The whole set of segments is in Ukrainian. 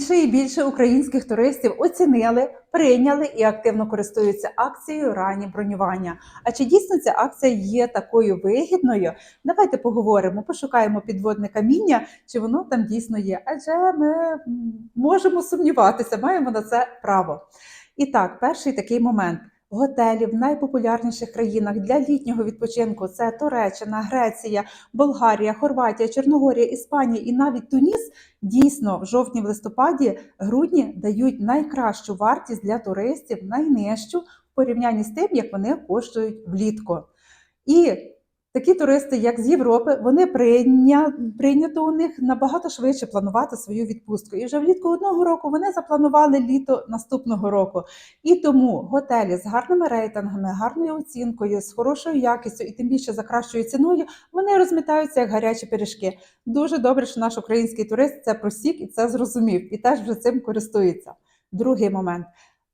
більше і більше українських туристів оцінили, прийняли і активно користуються акцією ранні бронювання. А чи дійсно ця акція є такою вигідною? Давайте поговоримо, пошукаємо підводне каміння, чи воно там дійсно є. Адже ми можемо сумніватися, маємо на це право. І так, перший такий момент. Готелі в найпопулярніших країнах для літнього відпочинку це Туреччина, Греція, Болгарія, Хорватія, Чорногорія, Іспанія і навіть Туніс дійсно в жовтні, в листопаді, грудні дають найкращу вартість для туристів, найнижчу в порівнянні з тим, як вони коштують влітку. І такі туристи, як з Європи, вони прийня... прийнято у них набагато швидше планувати свою відпустку. І вже влітку одного року вони запланували літо наступного року. І тому готелі з гарними рейтингами, гарною оцінкою, з хорошою якістю і тим більше за кращою ціною, вони розмітаються як гарячі пиріжки. Дуже добре, що наш український турист це просік і це зрозумів, і теж вже цим користується. Другий момент.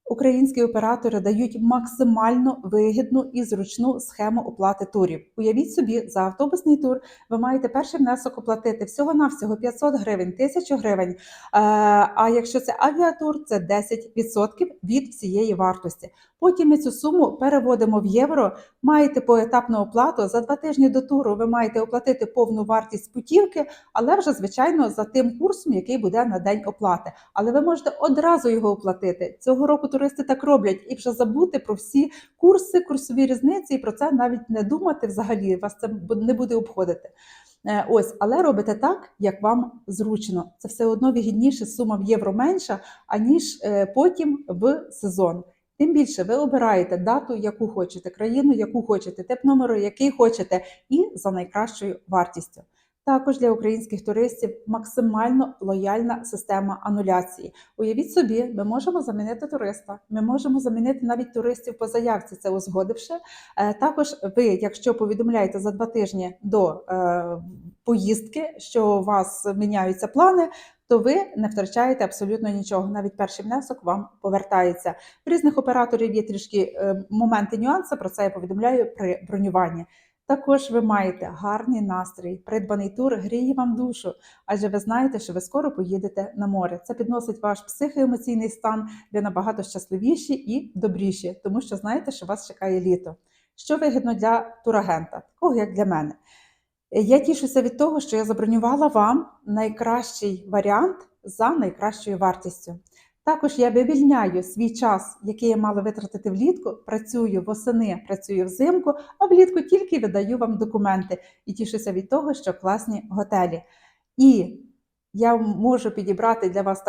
Українські оператори дають максимально вигідну і зручну схему оплати турів. Уявіть собі, за автобусний тур ви маєте перший внесок оплатити всього-навсього 500 гривень, 1000 гривень. Е, А якщо це авіатур, це 10% від всієї вартості. Потім ми цю суму переводимо в євро. Маєте поетапну оплату. За два тижні до туру ви маєте оплатити повну вартість путівки, але вже звичайно за тим курсом, який буде на день оплати. Але ви можете одразу його оплатити. Цього року туристи так роблять і вже забути про всі курси, курсові різниці, і про це навіть не думати взагалі. Вас це не буде обходити. Е, Ось, але робите так, як вам зручно. Це все одно вигідніше, сума в євро менша, аніж е, потім в сезон. Тим більше ви обираєте дату, яку хочете, країну, яку хочете, тип номеру, який хочете, і за найкращою вартістю. Також для українських туристів максимально лояльна система ануляції. Уявіть собі, ми можемо замінити туриста, ми можемо замінити навіть туристів по заявці, це узгодивши. Е, Також ви, якщо повідомляєте за два тижні до е, поїздки, що у вас міняються плани, то ви не втрачаєте абсолютно нічого. Навіть перший внесок вам повертається. В різних операторів є трішки е, моменти, нюанси. Про це я повідомляю при бронюванні. Також ви маєте гарний настрій, придбаний тур гріє вам душу, адже ви знаєте, що ви скоро поїдете на море. Це підносить ваш психоемоційний стан, ви набагато щасливіші і добріші, тому що знаєте, що вас чекає літо. Що вигідно для турагента, такого як для мене. Я тішуся від того, що я забронювала вам найкращий варіант за найкращою вартістю. Також я вивільняю свій час, який я мала витратити влітку, працюю восени, працюю взимку, а влітку тільки видаю вам документи і тішуся від того, що класні готелі. І я можу підібрати для вас